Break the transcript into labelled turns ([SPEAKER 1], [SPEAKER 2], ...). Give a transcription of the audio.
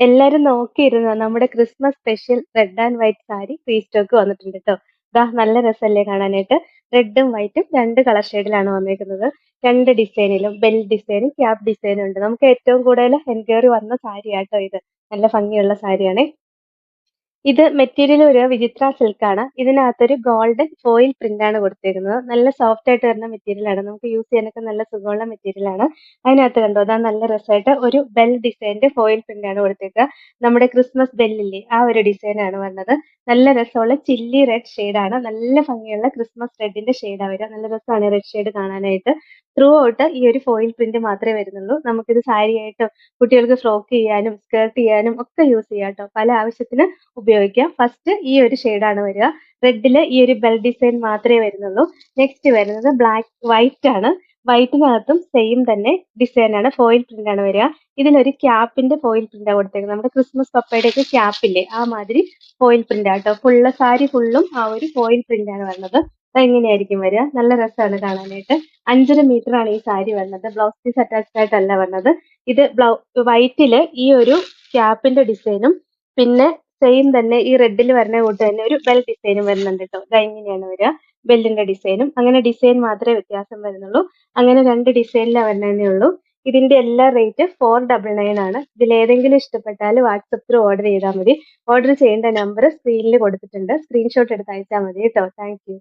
[SPEAKER 1] എല്ലാരും നോക്കിയിരുന്ന നമ്മുടെ Christmas special red and white sari free stock വന്നിട്ടുണ്ട് കേട്ടോ ഇതാ നല്ല രസമല്ലേ കാണാനായിട്ട്. റെഡും വൈറ്റും രണ്ട് കളർ ഷെയ്ഡിലാണ് വന്നിരിക്കുന്നത് രണ്ട് ഡിസൈനിലും ബെൽ ഡിസൈനും ക്യാപ് ഡിസൈനും ഉണ്ട്. നമുക്ക് ഏറ്റവും കൂടുതൽ എൻക്വയറി വന്ന സാരിയാട്ടോ ഇത്. നല്ല ഭംഗിയുള്ള സാരിയാണേ. ഇത് മെറ്റീരിയൽ ഒരു വിചിത്ര സിൽക്കാണ്. ഇതിനകത്തൊരു ഗോൾഡൻ ഫോയിൽ പ്രിന്റ് ആണ് കൊടുത്തിരിക്കുന്നത് നല്ല സോഫ്റ്റ് ആയിട്ട് വരുന്ന മെറ്റീരിയൽ ആണ്. നമുക്ക് യൂസ് ചെയ്യാനൊക്കെ നല്ല സുഖമുള്ള മെറ്റീരിയൽ ആണ്. അതിനകത്ത് കണ്ടോ അതാ നല്ല രസമായിട്ട് ഒരു ബെൽ ഡിസൈനിന്റെ ഫോയിൽ പ്രിന്റ് ആണ് കൊടുത്തേക്കുക. നമ്മുടെ ക്രിസ്മസ് ബെല്ലില്ലേ ആ ഒരു ഡിസൈൻ ആണ് വന്നത്. നല്ല രസമുള്ള ചില്ലി റെഡ് ആണ്. നല്ല ഭംഗിയുള്ള ക്രിസ്മസ് റെഡിന്റെ ഷെയ്ഡാണ് വരിക. നല്ല രസമാണ് റെഡ് ഷെയ്ഡ് കാണാനായിട്ട്. ത്രൂ ഔട്ട് ഈ ഒരു ഫോയിൽ പ്രിന്റ് മാത്രമേ വരുന്നുള്ളൂ. നമുക്കിത് സാരി ആയിട്ടും കുട്ടികൾക്ക് ഫ്രോക്ക് ചെയ്യാനും സ്കേർട്ട് ചെയ്യാനും ഒക്കെ യൂസ് ചെയ്യാം. പല ആവശ്യത്തിന് ഉപയോഗിക്കാം. ഫസ്റ്റ് ഈ ഒരു ഷെയ്ഡാണ് വരിക. റെഡിൽ ഈ ഒരു ബെൽ ഡിസൈൻ മാത്രമേ വരുന്നുള്ളൂ. നെക്സ്റ്റ് വരുന്നത് ബ്ലാക്ക് വൈറ്റ് ആണ്. വൈറ്റിനകത്തും സെയിം തന്നെ ഡിസൈൻ ആണ്. ഫോയിൽ പ്രിന്റ് ആണ് വരിക. ഇതിനൊരു ക്യാപ്പിന്റെ ഫോയിൽ പ്രിന്റ് ആണ് കൊടുത്തേക്കുന്നത്. നമ്മുടെ ക്രിസ്മസ് പപ്പയുടെ ഒക്കെ ക്യാപ്പില്ലേ ആ മാതിരി ഫോയിൽ പ്രിന്റ് ആട്ടോ. ഫുള്ള് സാരി ഫുള്ളും ആ ഒരു ഫോയിൽ പ്രിന്റ് ആണ് വരുന്നത്. ഇങ്ങനെയായിരിക്കും വരിക. നല്ല രസമാണ് കാണാനായിട്ട്. 5.5 മീറ്റർ ആണ് ഈ സാരി വന്നത് ബ്ലൗസ് പീസ് അറ്റാച്ച്ഡ് ആയിട്ടല്ല വന്നത് ഇത് ബ്ലൗ വൈറ്റിൽ ഈ ഒരു ക്യാപ്പിന്റെ ഡിസൈനും പിന്നെ സെയിം തന്നെ ഈ റെഡിൽ വരുന്ന കൂട്ട് തന്നെ ഒരു ബെൽ ഡിസൈനും വരുന്നുണ്ട് കേട്ടോ ഇങ്ങനെയാണ് വരിക. ബെല്ലിന്റെ ഡിസൈനും. അങ്ങനെ ഡിസൈൻ മാത്രമേ വ്യത്യാസം വരുന്നുള്ളൂ. അങ്ങനെ രണ്ട് ഡിസൈനിലാണ് വരുന്നതേ ഉള്ളൂ. ഇതിന്റെ എല്ലാ റേറ്റ് 499 ആണ്. ഇതിൽ ഏതെങ്കിലും ഇഷ്ടപ്പെട്ടാൽ വാട്സപ്പിൽ ഓർഡർ ചെയ്താൽ മതി. ഓർഡർ ചെയ്യേണ്ട നമ്പർ സ്ക്രീനിൽ കൊടുത്തിട്ടുണ്ട്. സ്ക്രീൻഷോട്ട് എടുത്ത് അയച്ചാൽ മതി കേട്ടോ. താങ്ക്.